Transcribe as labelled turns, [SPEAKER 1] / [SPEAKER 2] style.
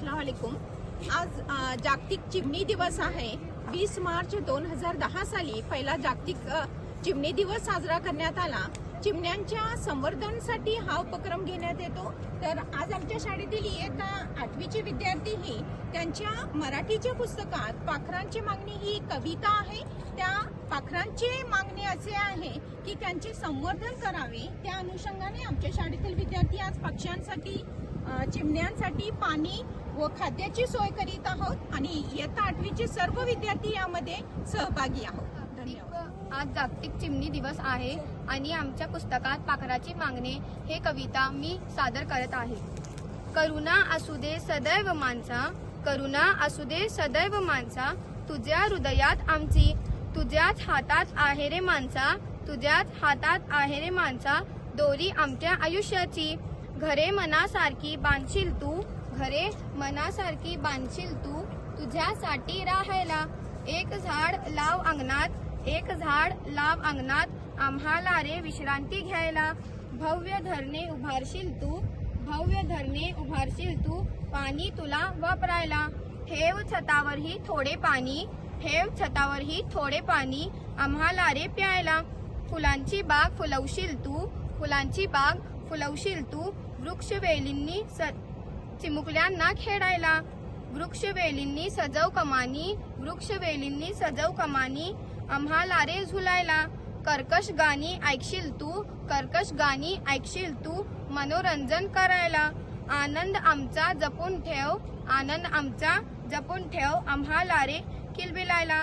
[SPEAKER 1] असलकुम आज जागतिक चिमणी दिवस आहे. वीस मार्च दोन हजार दहा साली पहिला जागतिक चिमणी दिवस साजरा करण्यात आला. चिमण्यांच्या संवर्धनासाठी हा उपक्रम घेण्यात येतो. तर आज आमच्या शाळेतील इयत्ता आठवीचे विद्यार्थीही त्यांच्या मराठीच्या पुस्तकात पाखरांची मागणी ही कविता आहे. त्या पाखरांची मागणी असे आहे की त्यांचे संवर्धन करावे. त्या अनुषंगाने आमच्या शाळेतील विद्यार्थी आज पक्ष्यांसाठी चिमण्यांसाठी पाणी व खाद्याची सोय करीत आहोत आणि इयत्ता आठवीचे सर्व विद्यार्थी यामध्ये सहभागी आहोत.
[SPEAKER 2] आज जागतिक चिमणी दिवस आहे आणि आमच्या पुस्तकात पाखराची मागणे हे कविता मी सादर करत आहे. करुणा असू दे सदैव माणसा करुणा असू दे सदैव माणसा तुझ्या हृदयात आमची तुझ्याच हातात आहे रे माणसा तुझ्याच हातात आहे रे माणसा दोरी आमच्या आयुष्याची घरे मनासारखी बांधशील तू खरे मनासारखी बांधशील तू तुझ्यासाठी राहायला. एक झाड लाव अंगणात एक झाड लाव अंगणात आम्हाला रे विश्रांती घ्यायला. भव्य धरणे उभारशील तू भव्य धरणे उभारशील तू पाणी तुला वापरायला. ठेव छतावरही थोडे पाणी ठेव छतावरही थोडे पाणी आम्हाला रे प्यायला. फुलांची बाग फुलवशील तू फुलांची बाग फुलवशील तू वृक्षवेलींनी स चिमुकल्यांना खेळायला. वृक्षवेलींनी सजव कमानी वृक्षवेलींनी सजव कमानी आम्हाला रे झुलायला. कर्कश गाणी ऐकशील तू कर्कश गाणी ऐकशील तू मनोरंजन करायला. आनंद आमचा जपून ठेव आनंद आमचा जपून ठेव आम्हाला रे किलबिलायला.